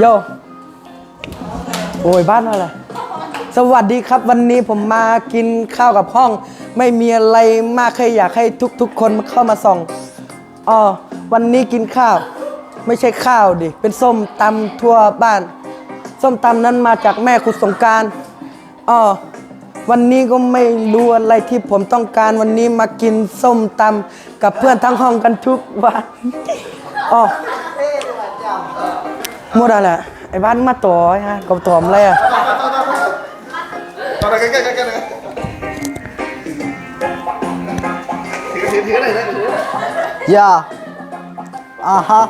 โยโอ้ยบ้านอะไร สวัสดีครับวันนี้ผมมากินข้าวกับห้อง ไม่มีอะไรมากแค่อยากให้ทุกๆ คนมาเข้ามาส่องอ๋อวันนี้กินข้าว ไม่ใช่ข้าวดิ เป็นส้มตำทั่วบ้าน ส้มตำนั้นมาจากแม่คุณสงการอ๋อวันนี้ก็ไม่รู้อะไรที่ผมต้องการวันนี้มากินส้มตำกับเพื่อนทั้งห้องกันทุกวันอ๋อ หมดอะไรไอ้บ้านมาต่อฮะกับตอมอะไรอะตอนนั้นใกล้ๆใกล้ๆเลยถือถือถือหน่อยนะถือหน่อย Yeah. Uh huh.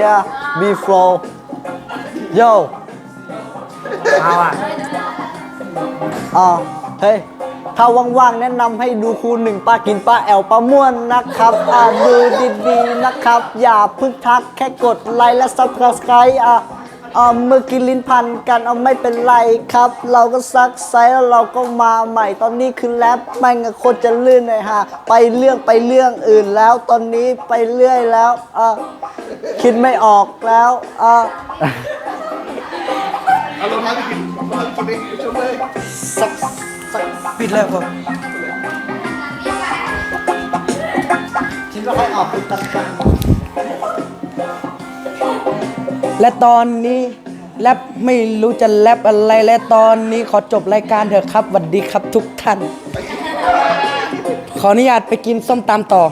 Yeah. Before. Yo. เอาอะอ่าเฮ้ย ถ้าว่างๆแนะนำให้ดูคูหนึ่งป้ากินป้าแอลป้าม่วนนะครับอ่าดูดีๆนะครับ อย่าเพึ่งทักแค่กดไลค์และซับสไครต์อะอ่าเมื่อกี้ลิ้นพันกันเอาไม่เป็นไรครับ เราก็ซักไซส์แล้วเราก็มาใหม่ตอนนี้คือแรปแม่งโคตรจะลื่นเลยฮะไปเรื่องไปเรื่องอื่นแล้วตอนนี้ไปเรื่อยแล้วอะคิดไม่ออกแล้วอะ เอาลงมายกินคนนี้ช่วยเลย สัก ปิดแล้วครับคิดว่าใครออกตัดกันและตอนนี้แรปไม่รู้จะแรปอะไรและตอนนี้ขอจบรายการเถอะครับสวัสดีครับทุกท่าน ขออนุญาตไปกินส้มตำต่อ